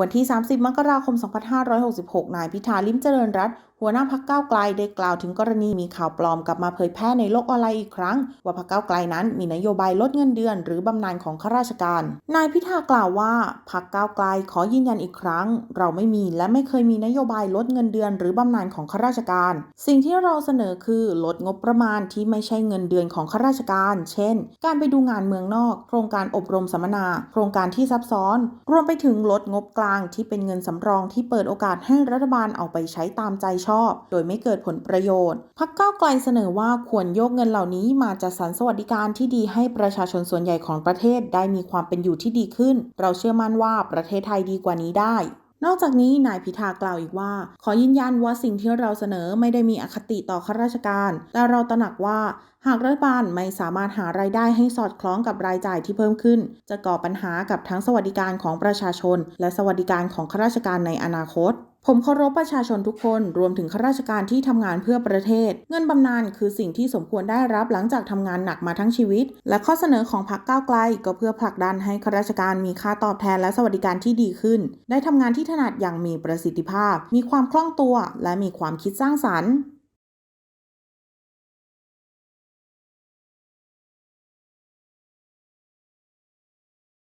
วันที่ 30 มกราคม 2566 นายพิธาลิมเจริญรัต หัวหน้าพักเก้าไกลได้กล่าวถึงกรณีมีข่าวปลอมกลับมาเผยแพร่ในโลกออนไลน์อีกครั้ง ว่าพักเก้าไกลนั้นมีนโยบายลดเงินเดือน หรือบำนาญของข้าราชการ นายพิธากล่าวว่าพักเก้าไกลขอยืนยันอีกครั้ง เราไม่มีและไม่เคยมีนโยบายลดเงินเดือน หรือบำนาญของข้าราชการ สิ่งที่เราเสนอคือลดงบประมาณที่ไม่ใช่เงินเดือนของข้าราชการ เช่น การไปดูงานเมืองนอก โครงการอบรมสัมมนา โครงการที่ซับซ้อน รวมไปถึงลดงบกลางที่เป็นเงินสำรองที่เปิดโอกาสให้รัฐบาลเอาไปใช้ตามใจชอบ โดยไม่เกิดผลประโยชน์ พักก้าวไกลเสนอว่าควรโยกเงินเหล่านี้มาจัดสรรสวัสดิการที่ดีให้ประชาชนส่วนใหญ่ของประเทศได้มีความเป็นอยู่ที่ดีขึ้น เราเชื่อมั่นว่าประเทศไทยดีกว่านี้ได้นอกจากนี้นายพิธากล่าวอีกว่า ขอยืนยันว่าสิ่งที่เราเสนอไม่ได้มีอคติต่อข้าราชการ แต่เราตระหนักว่า หากรัฐบาลไม่สามารถหารายได้ให้สอดคล้องกับรายจ่ายที่เพิ่มขึ้น จะก่อปัญหากับทั้งสวัสดิการของประชาชน และสวัสดิการของข้าราชการในอนาคตผมเคารพประชาชนทุกคนรวมถึงข้าราชการที่ทำงานเพื่อประเทศ เงินบำนาญคือสิ่งที่สมควรได้รับหลังจากทำงานหนักมาทั้งชีวิต และข้อเสนอของพรรคก้าวไกล ก็เพื่อผลักดันให้ข้าราชการมีค่าตอบแทนและสวัสดิการที่ดีขึ้น ได้ทำงานที่ถนัดอย่างมีประสิทธิภาพ มีความคล่องตัว และมีความคิดสร้างสรรค์